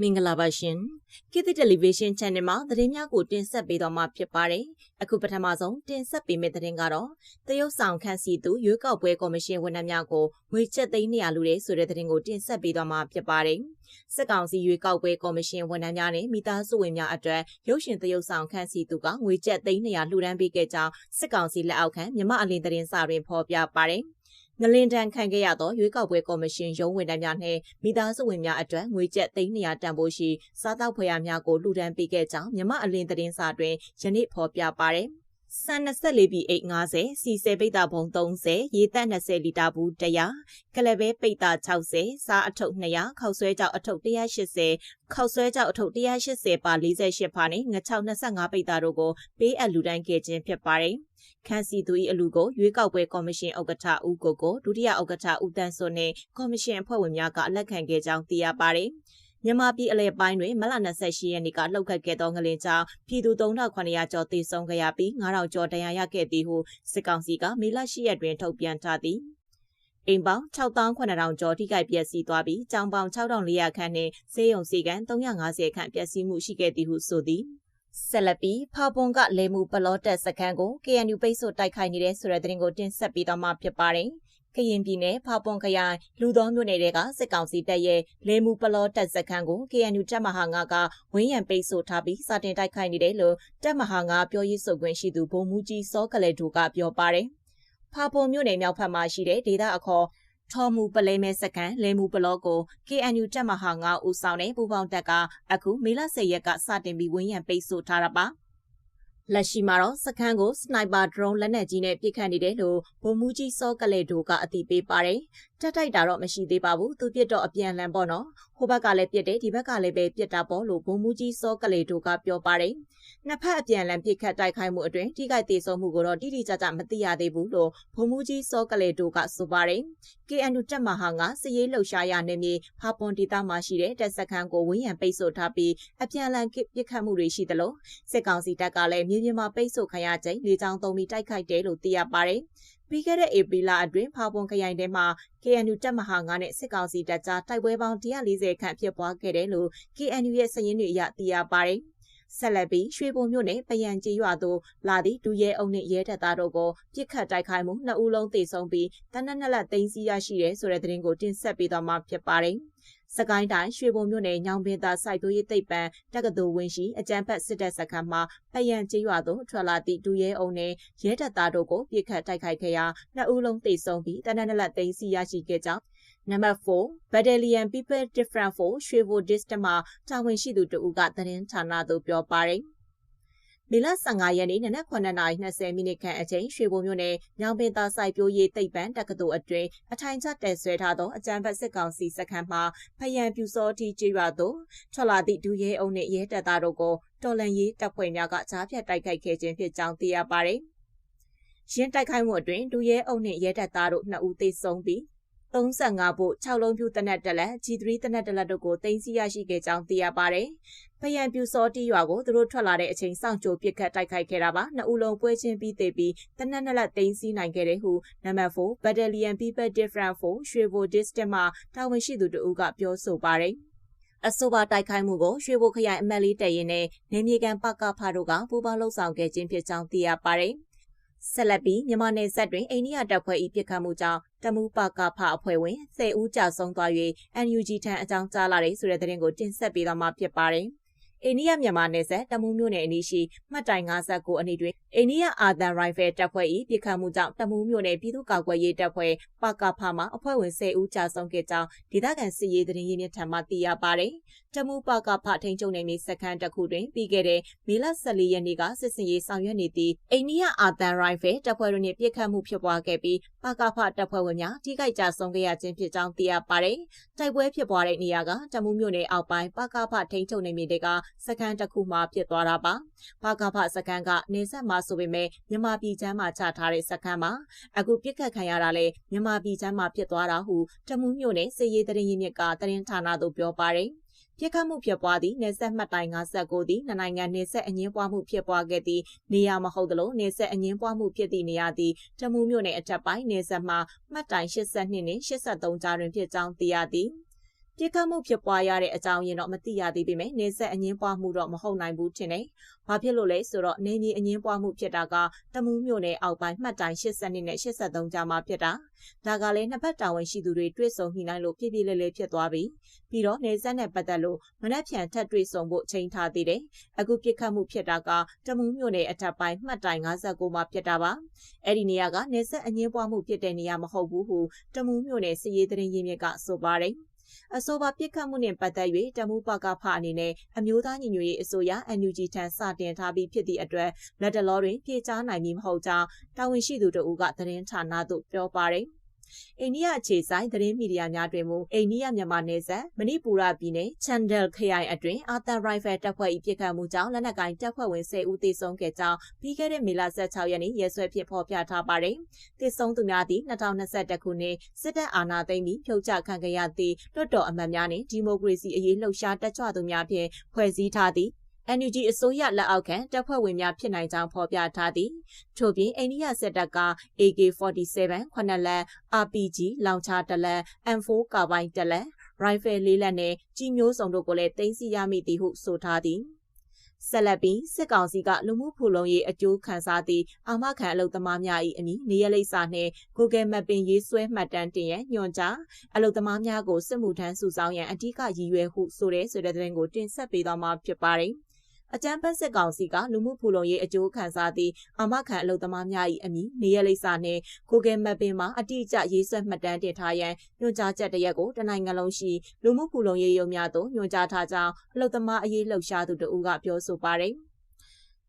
မင်္ဂလာပါရှင်ခေတ်သစ်တယ်လီဗေးရှင်း channel မှာသတင်းများကိုတင်ဆက်ပေးတော့မှာဖြစ်ပါတယ်အခုပထမဆုံးတင်ဆက်ပေးမယ့်သတင်းကတော့တရုတ်ဆောင်ခန့်စီသူရွေးကောက်ပွဲကော်မရှင်ဝန်ထမ်းများကိုငွေကျပ်သိန်း200လူတဲ့ဆိုတဲ့သတင်းကိုတင်ဆက်ပေးတော့မှာဖြစ်ပါတယ်စစ်ကောင်စီရွေးကောက်ပွဲကော်မရှင်ဝန်ထမ်းများနဲ့မိသားစုဝင်များအတွက်ရုပ်ရှင်တရုတ်ဆောင်ခန့်စီသူကငွေကျပ်သိန်း200လှူဒန်းပေးခဲ့ကြောင်းစစ်ကောင်စီလက်အောက်ခံမြမအလင်းသတင်းစာတွင်ဖော်ပြပါတယ် ငလင်တန်ခံခဲ့ရသောရွေးကောက်ပွဲကော်မရှင်ရုံးဝန်ထမ်းများနှင့်မိသားစုဝင်များအတွက်ငွေကျပ်300တန်ဖိုးရှိစားတောက်ဖွယ်ရများကိုလှူဒန်းပေးခဲ့ကြောင်းမြမအလင်းသတင်းစာတွင်ယနေ့ဖော်ပြပါရ ယ်။စံ24ပြီအိတ်50စီဆယ်ပိတ်တာဘုံ30ရေတက်20လီတာဘူး100ကလဘဲပိတ်တာ60စားအထုပ်200ခောက်ဆွဲကြောက်အထုပ်180ခောက်ဆွဲကြောက်အထုပ်180ပါ48ဖာနဲ့ငချောက်25ပိတ်တာတို့ကိုပေးအပ်လူတိုင်းခဲ့ခြင်းဖြစ်ပါတယ်။ခန်းစီသူ၏အလူကိုရွေးကောက်ပွဲကော်မရှင်ဥက္ကဋ္ဌဦးကိုကိုဒုတိယဥက္ကဋ္ဌဦးတန်းစွန်းနဲ့ကော်မရှင်အဖွဲ့ဝင်များကလက်ခံခဲ့ကြောင်းသိရပါတယ်။ မြန်မာပြည်အလဲပိုင်းတွင်မလ28ရက်နေ့ကလှုပ်ခတ်ခဲ့သောငလင်ကြောင့်ပြည်သူ3900ကျော်သေဆုံးခဲ့ရပြီး9000ကျော်ဒဏ်ရာရခဲ့သည်ဟုစစ်ကောင်စီကမေလ10ရက်တွင်ထုတ်ပြန်ထားသည်အိမ်ပေါင်း6800ကျော်ထိခိုက်ပျက်စီးသွားပြီးကျောင်းပေါင်း6400ခန့်နှင့်ဈေးရုံစီကံ350ခန့်ပျက်စီးမှုရှိခဲ့သည်ဟုဆိုသည်ဆက်လက်ပြီးဖာပွန်ကလေမှုပလော့တက်စခန်းကို KNU ပိတ်ဆို့တိုက်ခိုက်နေတဲ့ဆိုတဲ့သတင်းကိုတင်ဆက်ပေးတော့မှာဖြစ်ပါတယ်။ ကရင်ပြည်နယ်ဖာပွန်ခရိုင်လူသောမြို့နယ်တွေကစစ်ကောင်စီတပ်ရဲ့လေမှုပလောတပ်စခန်းကို KNU တပ်မဟာ9ကဝင်းရံပိတ်ဆို့ထားပြီးစတင်တိုက်ခိုက်နေတယ်လို့တပ်မဟာ9ပြောရေးဆိုခွင့်ရှိသူဗိုလ်မှူးကြီးစောကလေးတို့ကပြောပါတယ်။ဖာပွန်မြို့နယ်မြောက်ဘက်မှာရှိတဲ့ဒေသအခေါ်ထော်မူပလဲမဲစကန်လဲမှုဘလော့ကို KNU တပ်မဟာ9ဦးဆောင်တဲ့ပူပေါင်းတပ်ကအခုမေလ10ရက်ကစတင်ပြီးဝင်းရံပိတ်ဆို့ထားတာပါ။ လက်ရှိမှာတော့စခန်းကိုစနိုက်ပါဒရုန်းလက်နက်ကြီးနဲ့ပစ်ခတ်နေတယ်လို့ဗိုလ်မှူးကြီးစောကလေဒိုကအသိပေးပါတယ်။တက်တိုက်တာတော့မရှိသေးပါဘူး။သူပြစ်တော့အပြန်လန်ပေါ့နော်။ဟိုဘက်ကလည်းပြစ်တယ်ဒီဘက်ကလည်းပဲပြစ်တာပေါ့လို့ဗိုလ်မှူးကြီးစောကလေဒိုကပြောပါတယ်။နှစ်ဖက်အပြန်လန်ပစ်ခတ်တိုက်ခိုက်မှုအတွင်းထိခိုက်ဒေဆုံးမှုကိုတော့တိတိကျကျမသိရသေးဘူးလို့ဗိုလ်မှူးကြီးစောကလေဒိုကဆိုပါတယ်။ KNU တပ်မဟာကစည်ရေးလှုပ်ရှားရနေမြေဖာပွန်ဒေသမှာရှိတဲ့တပ်စခန်းကိုဝင်းရံပိတ်ဆို့ထားပြီးအပြန်လန်ပစ်ခတ်မှုတွေရှိသလိုစစ်ကောင်စီတပ်ကလည်းမြေပြင်မှာပိတ်ဆို့ခံရချိန်လေကြောင်းသုံးပြီးတိုက်ခိုက်တယ်လို့သိရပါတယ်။ ပြီးခဲ့တဲ့ဧပြီလအတွင်းဖာပွန်ခရိုင်ထဲမှာ KNU တပ်မဟာ9နဲ့စစ်ကောင်စီတပ်ကြားတိုက်ပွဲပေါင်း140ခန့်ဖြစ်ပွားခဲ့တယ်လို့ KNU ရဲ့စည်ရင်းတွေအရသိရပါတယ်။ဆက်လက်ပြီးရွှေဘုံမြို့နယ်ပယံကြီးရွာသို့လာသည့်ဒူရဲအုံနှင့်ရဲတပ်သားတို့ကိုပြစ်ခတ်တိုက်ခိုက်မှုနှစ်ဦးလုံးသေဆုံးပြီးတနက်နှစ်လက်သိမ်းဆီးရရှိတယ်ဆိုတဲ့သတင်းကိုတင်ဆက်ပေးသွားမှာဖြစ်ပါတယ်။ စကိုင်းတိုင်းရွှေဘုံမြို့နယ်ညောင်ပင်သာစိုက်ပျိုးရေးသိပ္ပံတက္ကသိုလ်ဝင်းရှိအကြံဖက်စစ်တပ်စခန်းမှာပယံကျေးရွာသို့ထွက်လာသည့်ဒူရဲအုံနဲ့ရဲတပ်သားတို့ကိုပြစ်ခတ်တိုက်ခိုက်ခဲ့ရာနှစ်ဦးလုံးသေဆုံးပြီးတနက်နလက်သိမ်းဆီးရရှိခဲ့ကြောင်းနံပါတ်4 Battalion People Different Force ရွှေဘို District မှာတာဝန်ရှိသူတဦးကသတင်းဌာနသို့ပြောပါတယ်။ မေလ15ရက်နေ့နနက်9:20မိနစ်ခန့်အချိန်ရွှေဘုံမြို့နယ်ညောင်ပင်သာစိုက်ပျိုးရေးတိတ်ပံတက္ကသိုလ်အတွင်းအထိုင်ချတဲဆွဲထားသောအကြံဖက်စစ်ကောင်စီစခန်းမှဖယံပြူစောတီကျေးရွာသို့ထွက်လာသည့်ဒူရဲအုံနှင့်ရဲတပ်သားတို့ကိုတော်လန်ရေးတပ်ဖွဲ့များကကြားဖြတ်တိုက်ခိုက်ခဲ့ခြင်းဖြစ်ကြောင်းသိရပါသည်။ရင်းတိုက်ခိုက်မှုအတွင်းဒူရဲအုံနှင့်ရဲတပ်သားတို့2ဦးသေဆုံးပြီး 35ဖို့6လုံးပြူတနက်တလက် G3 တနက်တလက်တို့ကိုတင်စီရရှိခဲ့ကြောင်းသိရပါတယ်။ဖယံပြူစောတီရွာကိုသူတို့ထွက်လာတဲ့အချိန်စောင့်ကြိုပစ်ခတ်တိုက်ခိုက်ခဲ့တာပါ။နှစ်ဦးလုံးပွဲချင်းပြီးသေးပြီးတနက်နလက်တင်စီနိုင်ခဲ့တဲ့ဟုနံပါတ်4 Battalion People Different 4ရွှေဘို District မှာတာဝန်ရှိသူတို့ကပြောဆိုပါတယ်။အဆိုပါတိုက်ခိုက်မှုကိုရွှေဘိုခရိုင်အမတ်လေးတရင်နဲ့နေမြေကန်ပကဖာတို့ကပူးပေါင်းလှုပ်ဆောင်ခဲ့ခြင်းဖြစ်ကြောင်းသိရပါတယ်။ ဆက်လက်ပြီးမြန်မာနယ်စပ်တွင်အိန္ဒိယတပ်ဖွဲ့၏ပြစ်ခတ်မှုကြောင့်တမူပါကဖအဖွဲ့ဝင်10ဦးကြာဆုံးသွား၍ NUG ထံအကြောင်းကြားလာတဲ့ဆိုတဲ့သတင်းကိုတင်ဆက်ပေးသွားမှာဖြစ်ပါတယ်။အိန္ဒိယမြန်မာနယ်စပ်တမူးမြို့နယ်အနီးရှိမှတ်တိုင်59အနီးတွင်အိန္ဒိယအာသန်ရိုင်ဖယ်တပ်ဖွဲ့၏ပြစ်ခတ်မှုကြောင့်တမူးမြို့နယ်ပြည်သူ့ကာကွယ်ရေးတပ်ဖွဲ့ပကဖမှအဖွဲ့ဝင်10ဦးကြာဆုံးခဲ့ကြောင်းဒေသခံစစ်ရေးသတင်းရင်းမြစ်ထံမှသိရပါတယ်။တမူးပကဖထိန်ချုံနယ်မြေစခန်းတစ်ခုတွင်ပြီးခဲ့တဲ့မေလ14ရက်နေ့ကစစ်စင်ရေးဆောင်ရွက်နေသည့်အိန္ဒိယအာသန်ရိုင်ဖယ်တပ်ဖွဲ့တို့နှင့်ပြစ်ခတ်မှုဖြစ်ပွားခဲ့ပြီးပကဖတပ်ဖွဲ့ဝင်များထိခိုက်ကြဆုံးခဲ့ရခြင်းဖြစ်ကြောင်းသိရပါတယ်။တိုက်ပွဲဖြစ်ပွားတဲ့နေရာကတမူးမြို့နယ်အောက်ပိုင်းပကဖထိန်ချုံနယ်မြေတွေကစခန်းတစ်ခုမှဖြစ်သွားတာပါ။ဘာကဖစခန်းကနေဆက်မှာဆိုပေမဲ့မြန်မာပြည်ချမ်းမှာချထားတဲ့စခန်းမှာအခုပြစ်ခတ်ခံရတာလဲမြန်မာပြည်ချမ်းမှာဖြစ်သွားတာဟုတမူးမြို့နယ်စစ်ရေးတရင်ရင်းမြစ်ကတရင်ဌာနသို့ပြောပါတယ်။ပြစ်ခတ်မှုဖြစ်ပွားသည့်နေဆက်မှတ်တိုင်59သည်နှစ်နိုင်ငံနေဆက်အငင်းပွားမှုဖြစ်ပွားခဲ့သည့်နေရာမဟုတ်သလိုနေဆက်အငင်းပွားမှုဖြစ်သည့်နေရာသည်တမူးမြို့နယ်အထက်ပိုင်းနေဆက်မှမှတ်တိုင်82နှင့်83ကြားတွင်ဖြစ်ကြောင်းသိရသည် ပြစ်ခတ်မှုဖြစ်ပွားရတဲ့အကြောင်းရင်းတော့မသိရသေးပေမဲ့နေဆက်အငင်းပွားမှုတော့မဟုတ်နိုင်ဘူးထင်တယ်။ဘာဖြစ်လို့လဲဆိုတော့နေမြေအငင်းပွားမှုဖြစ်တာကတမူးမြို့နယ်အောက်ပိုင်းမှတ်တိုင်82နဲ့83ကြားမှာဖြစ်တာ။ဒါကလည်းနှစ်ဖက်တာဝန်ရှိသူတွေတွေ့ဆုံညှိနှိုင်းလို့ပြည့်ပြည့်လဲလဲဖြစ်သွားပြီ။ပြီးတော့နေဆက်နဲ့ပတ်သက်လို့မနှက်ဖြန်ထပ်တွေ့ဆုံဖို့ချိန်ထားသေးတယ်။အခုပြစ်ခတ်မှုဖြစ်တာကတမူးမြို့နယ်အထက်ပိုင်းမှတ်တိုင်59မှာဖြစ်တာပါ။အဲ့ဒီနေရာကနေဆက်အငင်းပွားမှုဖြစ်တဲ့နေရာမဟုတ်ဘူးဟုတမူးမြို့နယ်စီရေးသတင်းရင်းမြစ်ကဆိုပါတယ်။ အဆိုပါပြစ်ခတ်မှုနှင့်ပတ်သက်၍တမှုပကဖအနေနဲ့အမျိုးသားညီညွတ်ရေးအစိုးရ NUG ထံစတင်ထားပြီးဖြစ်သည့်အတွက်လက်တလောတွင်ပြေကြားနိုင်မည်မဟုတ်ကြောင်းတာဝန်ရှိသူတို့ကသတင်းဌာနသို့ပြောပါတယ် အိန္ဒိယအခြေဆိုင်သတင်းမီဒီယာများတွင်မူအိန္ဒိယမြန်မာနယ်စပ်မဏိပူရပြည်နယ်ချန်ဒယ်ခရိုင်အတွင်းအာသန်ရိုင်ဖယ်တပ်ဖွဲ့၏ပြစ်ခတ်မှုကြောင့်လက်နက်ကိုင်တပ်ဖွဲ့ဝင်10ဦးသေဆုံးခဲ့ကြောင်းပြီးခဲ့တဲ့မေလ16ရက်နေ့ရဲစွဲဖြင့်ဖော်ပြထားပါတယ်။သေဆုံးသူများသည့်2021ခုနှစ်စစ်တပ်အာဏာသိမ်းပြီးဖြုတ်ချခံခဲ့ရသည့်လွှတ်တော်အမတ်များနှင့်ဒီမိုကရေစီအရေးလှုပ်ရှားတက်ကြွသူများဖြင့်ဖွဲ့စည်းထားသည့် NUG အစိုးရလက်အောက်ခံတပ်ဖွဲ့ဝင်များဖြစ်နိုင်ကြောင်းဖော်ပြထားသည်ထို့ပြင်အိန္ဒိယစစ်တပ်က AK47 ခုနှစ်လက် RPG လောင်ချတလက် M4 ကာဘိုင်းတလက် rifle လေးလက်နဲ့ကြီးမျိုးစုံတို့ကိုလည်းတင်စီရမိသည်ဟုဆိုထားသည်ဆက်လက်ပြီးစစ်ကောင်စီကလူမှုဖူလုံရေးအကျိုးခံစားသည့်အာမခံအလုပ်သမားများ၏အမည်နေရလိပ်စာနှင့် Google Mapping ရေးဆွဲမှတ်တမ်းတင်ရန်ညွှန်ကြားအလုပ်သမားများကိုစစ်မှုထမ်းစုဆောင်းရန်အ धिक ရည်ရွယ်ဟုဆိုတဲ့ဆိုတဲ့သတင်းကိုတင်ဆက်ပေးသွားမှာဖြစ်ပါတယ်။ အကြမ်းဖက်စစ်ကောင်စီကလူမှုဖူလုံရေးအကျိုးခံစားသည့်အာမခံအလုပ်သမားများ၏အမည်နေရလိပ်စာနှင့် Google Map ပင်မှာအတိအကျရေးဆွဲမှတ်တမ်းတင်ထားရန်ညွှန်ကြားချက်တရက်ကိုတနိုင်ငံလုံးရှိလူမှုဖူလုံရေးရုံးများသို့ညွှန်ကြားထားကြောင်းအလုပ်သမားအရေးလှုပ်ရှားသူတို့ကပြောဆိုပါတယ်။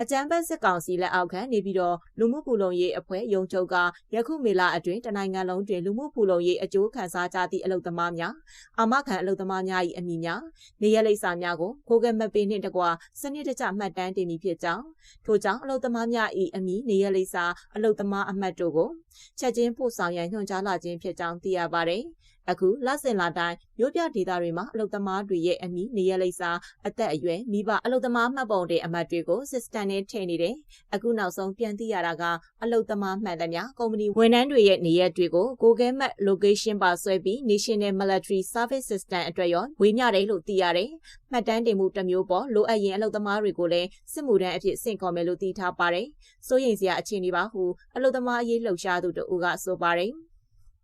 အကြမ်းဖက်စစ်ကောင်စီလက်အောက်ခံနေပြီးတော့လူမှုဖူလုံရေးအဖွဲ့ရုံချုပ်ကယခုမေလအတွင်းတနိုင်ငံလုံးတွင်လူမှုဖူလုံရေးအကျိုးခံစားကြသည့်အလုပ်သမားများအာမခံအလုပ်သမားများ၏အမည်များနေရလိပ်စာများကိုကိုကဲမပေးနှင့်တကွစနစ်တကျမှတ်တမ်းတင်ပြီးဖြစ်ကြောင်းထို့ကြောင့်အလုပ်သမားများ၏အမည်နေရလိပ်စာအလုပ်သမားအမှတ်တို့ကိုချက်ချင်းပို့ဆောင်ရန်ညွှန်ကြားလာခြင်းဖြစ်ကြောင်းသိရပါတယ်။ အခုလဆင်လာတိုင်းမြို့ပြဒေသတွေမှာအလုသမားတွေရဲ့အမိနေရလိပ်စာအသက်အရွယ်မိဘအလုသမားမှတ်ပုံတွေအမှတ်တွေကို system နဲ့ထည့်နေတယ်။အခုနောက်ဆုံးပြန်သိရတာကအလုသမားမှတ်သမျှကုမ္ပဏီဝန်ထမ်းတွေရဲ့နေရက်တွေကို Google Map location ပါဆွဲပြီး National Military Service System အတွက်ရောဝေမျှတယ်လို့သိရတယ်။မှတ်တမ်းတင်မှုတစ်မျိုးပေါ်လိုအပ်ရင်အလုသမားတွေကိုလည်းစစ်မှုထမ်းအဖြစ်ဆင့်ခေါ်မယ်လို့သိထားပါတယ်။စိုးရိမ်စရာအခြေအနေပါဟုအလုသမားအရေးလှုပ်ရှားသူတို့ကဆိုပါတယ်။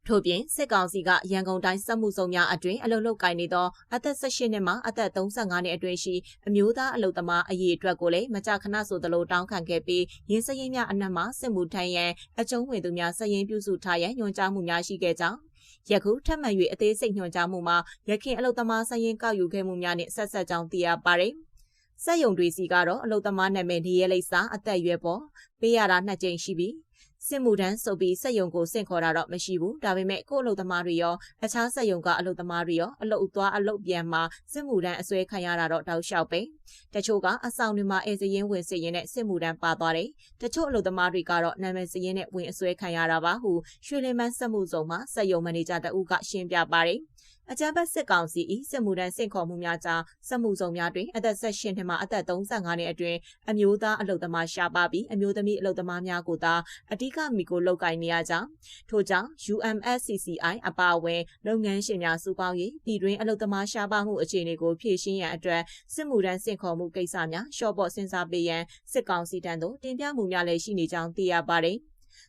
ထို့ပြင်စစ်ကောင်စီကရန်ကုန်တိုင်းစက်မှုစုံများအတွင်အလုံလောက်ကိုင်းနေသောအသက်18နှစ်မှအသက်35နှစ်အတွင်းရှိအမျိုးသားအလုံသမားအရေးအတွက်ကိုလည်းမကြခဏဆိုသလိုတောင်းခံခဲ့ပြီးရင်းစရင်များအနက်မှစစ်မှုထမ်းရန်အကျုံးဝင်သူများစရင်ပြုစုထားရန်ညွှန်ကြားမှုများရှိခဲ့ကြောင်းယခုထပ်မံ၍အသေးစိတ်ညွှန်ကြားမှုမှာရခင်အလုသမားစရင်ကောက်ယူခဲ့မှုများနှင့်ဆက်ဆက်ကြောင်းသိရပါတယ်။စက်ယုံတွေစီကတော့အလုသမားနာမည်နေရဲလိပ်စာအသက်အရွယ်ပေါ်ပေးရတာနှစ်ကြိမ်ရှိပြီး စစ်မှုထမ်းဆိုပြီးစက်ယုံကိုစင့်ခေါ်တာတော့မရှိဘူးဒါပေမဲ့ကို့အလုပ်သမားတွေရောအခြားစက်ယုံကအလုပ်သမားတွေရောအလုပ်သွားအလုပ်ပြန်မှာစစ်မှုထမ်းအစွဲခံရတာတော့တောက်လျှောက်ပဲတချို့ကအဆောင်တွေမှာအဲစရင်ဝင်စစ်ရင်နဲ့စစ်မှုထမ်းပါသွားတယ်တချို့အလုပ်သမားတွေကတော့နာမည်စရင်နဲ့ဝင်အစွဲခံရတာပါဟုရွှေလင်းမန်းစက်မှုစုံမှာစက်ယုံမန်နေဂျာတဦးကရှင်းပြပါတယ် အကြမ်းဖက်စစ်ကောင်စီ၏စစ်မှုထမ်းစင့်ခေါ်မှုများကြောင့်စစ်မှုဆောင်များတွင်အသက်18နှစ်မှအသက်35နှစ်အတွင်းအမျိုးသားအလုပ်သမားရှားပါပြီးအမျိုးသမီးအလုပ်သမားများကိုသာအ धिक မိကိုလောက်ကင်နေရကြောင်းထို့ကြောင့် UMSCCI အပါအဝင်လုပ်ငန်းရှင်များစုပေါင်း၍ပြည်တွင်းအလုပ်သမားရှားပါမှုအခြေအနေကိုဖြေရှင်းရန်အတွက်စစ်မှုထမ်းစင့်ခေါ်မှုကိစ္စများရှော့ပေါ့စဉ်းစားပေးရန်စစ်ကောင်စီတန်းသို့တင်ပြမှုများလည်းရှိနေကြောင်းသိရပါတယ်။